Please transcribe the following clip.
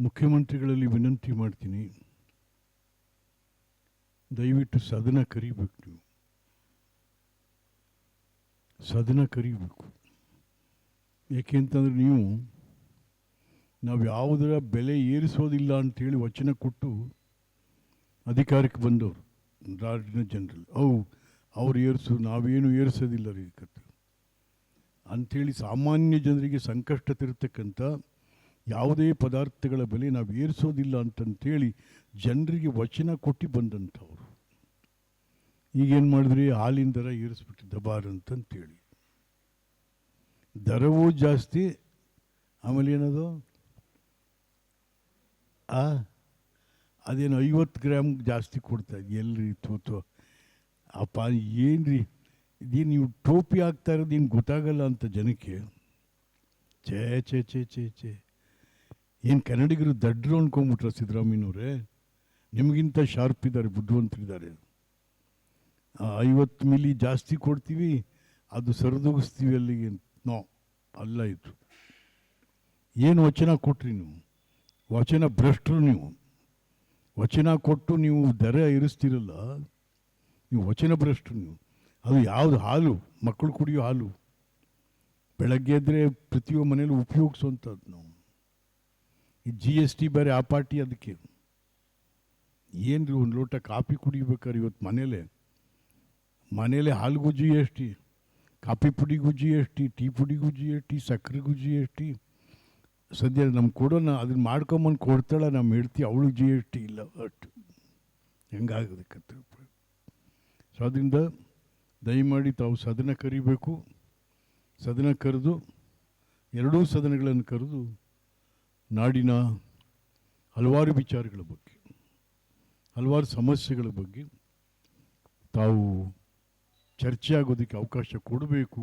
ಮುಖ್ಯಮಂತ್ರಿಗಳಲ್ಲಿ ವಿನಂತಿ ಮಾಡ್ತೀನಿ. ದಯವಿಟ್ಟು ಸದನ ಕರಿಬೇಕು ನೀವು. ಸದನ ಕರಿಬೇಕು. ಏಕೆಂತಂದ್ರೆ ನೀವು, ನಾವು ಯಾವುದರ ಬೆಲೆ ಏರಿಸೋದಿಲ್ಲ ಅಂತೇಳಿ ವಚನ ಕೊಟ್ಟು ಅಧಿಕಾರಕ್ಕೆ ಬಂದವರು ರಾಜ್ಯ ಜನರಲ್ ಅವು, ಅವ್ರು ಏರಿಸು, ನಾವೇನು ಏರಿಸೋದಿಲ್ಲ ರೀ ಕತ್ತು ಅಂಥೇಳಿ ಸಾಮಾನ್ಯ ಜನರಿಗೆ ಸಂಕಷ್ಟ ತಿರ್ತಕ್ಕಂಥ ಯಾವುದೇ ಪದಾರ್ಥಗಳ ಬೆಲೆ ನಾವು ಏರಿಸೋದಿಲ್ಲ ಅಂತಂತೇಳಿ ಜನರಿಗೆ ವಚನ ಕೊಟ್ಟು ಬಂದಂಥವ್ರು. ಈಗೇನು ಮಾಡಿದ್ರಿ? ಹಾಲಿನ ದರ ಏರಿಸ್ಬಿಟ್ಟು ದಬಾರ್ ಅಂತಂತೇಳಿ. ದರವೂ ಜಾಸ್ತಿ, ಆಮೇಲೆ ಏನದು? ಆ, ಅದೇನು ಐವತ್ತು ಗ್ರಾಮ್ ಜಾಸ್ತಿ ಕೊಡ್ತಾ ಇದೆ ಎಲ್ರಿ ತೋತು ಅಪ್ಪ ಏನು ರೀ ಇದೇ ನೀವು ಟೋಪಿ ಹಾಕ್ತಾ ಇರೋದು ಏನು ಗೊತ್ತಾಗಲ್ಲ ಅಂತ ಜನಕ್ಕೆ. ಛೇ ಛೇ ಛೇ ಛೇ ಛೇ. ಏನು ಕನ್ನಡಿಗರು ದಡ್ರು ಅನ್ಕೊಂಬಿಟ್ರ ಸಿದ್ದರಾಮಯ್ಯನವ್ರೆ? ನಿಮಗಿಂತ ಶಾರ್ಪ್ ಇದ್ದಾರೆ ಬುದ್ಧಿವಂತರಿದ್ದಾರೆ. ಐವತ್ತು ಮಿಲಿ ಜಾಸ್ತಿ ಕೊಡ್ತೀವಿ, ಅದು ಸರಿದೂಗಿಸ್ತೀವಿ ಅಲ್ಲಿಗೆ ನೋ, ಅಲ್ಲ ಇದು. ಏನು ವಚನ ಕೊಟ್ರಿ ನೀವು? ವಚನ ಭ್ರಷ್ಟರು ನೀವು. ವಚನ ಕೊಟ್ಟು ನೀವು ದರ ಇರಿಸ್ತಿರಲ್ಲ, ನೀವು ವಚನ ಭ್ರಷ್ಟರು ನೀವು. ಅದು ಯಾವುದು ಹಾಲು? ಮಕ್ಕಳು ಕುಡಿಯೋ ಹಾಲು. ಬೆಳಗ್ಗೆ ಎದ್ದರೆ ಪ್ರತಿಯೊಬ್ಬ ಮನೇಲಿ ಉಪಯೋಗಿಸುವಂಥದ್ದು ನಾವು. ಈ ಜಿ ಎಸ್ ಟಿ ಬೇರೆ ಆ ಪಾರ್ಟಿ ಅದಕ್ಕೆ. ಏನ್ರಿ ಒಂದು ಲೋಟ ಕಾಫಿ ಕುಡಿಬೇಕಾರೆ ಇವತ್ತು ಮನೇಲೆ? ಮನೇಲೆ ಹಾಲಿಗೂ ಜಿ ಎಸ್ ಟಿ ಕಾಫಿ ಪುಡಿಗೂ ಜಿ ಎಸ್ ಟಿ ಟೀ ಪುಡಿಗೂ ಜಿ ಎಸ್ ಟಿ ಸಕ್ಕರೆಗೂ ಜಿ ಎಸ್ ಟಿ ಸದ್ಯ ನಮ್ಗೆ ಕೊಡೋಣ, ಅದನ್ನ ಮಾಡ್ಕೊಂಬಂದು ಕೊಡ್ತಾಳೆ ನಮ್ಮ ಹೆಡ್ತಿ, ಅವಳು ಜಿ ಎಸ್ ಟಿ ಇಲ್ಲ ಅಷ್ಟು. ಹೆಂಗಾಗೋದಕ್ಕೆ ಸೊ ಅದರಿಂದ ದಯಮಾಡಿ ತಾವು ಸದನ ಕರಿಬೇಕು. ಸದನ ಕರೆದು, ಎರಡೂ ಸದನಗಳನ್ನು ಕರೆದು ನಾಡಿನ ಹಲವಾರು ವಿಚಾರಗಳ ಬಗ್ಗೆ ಹಲವಾರು ಸಮಸ್ಯೆಗಳ ಬಗ್ಗೆ ತಾವು ಚರ್ಚೆ ಆಗೋದಕ್ಕೆ ಅವಕಾಶ ಕೊಡಬೇಕು